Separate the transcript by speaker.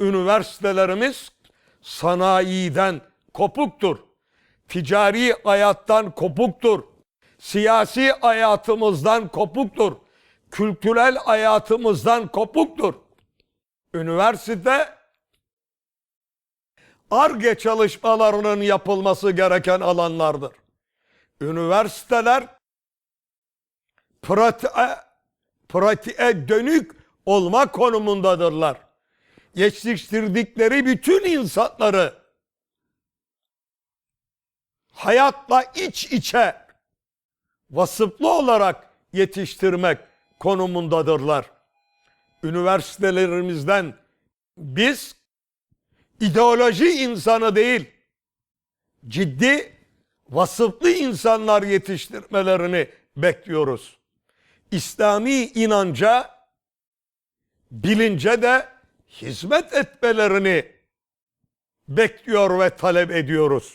Speaker 1: Üniversitelerimiz sanayiden kopuktur. Ticari hayattan kopuktur. Siyasi hayatımızdan kopuktur. Kültürel hayatımızdan kopuktur. Üniversite ARGE çalışmalarının yapılması gereken alanlardır. Üniversiteler pratiğe, pratiğe dönük olma konumundadırlar. Yetiştirdikleri bütün insanları hayatla iç içe vasıflı olarak yetiştirmek konumundadırlar. Üniversitelerimizden biz ideoloji insanı değil, ciddi vasıflı insanlar yetiştirmelerini bekliyoruz. İslami inanca, bilince de hizmet etmelerini bekliyor ve talep ediyoruz.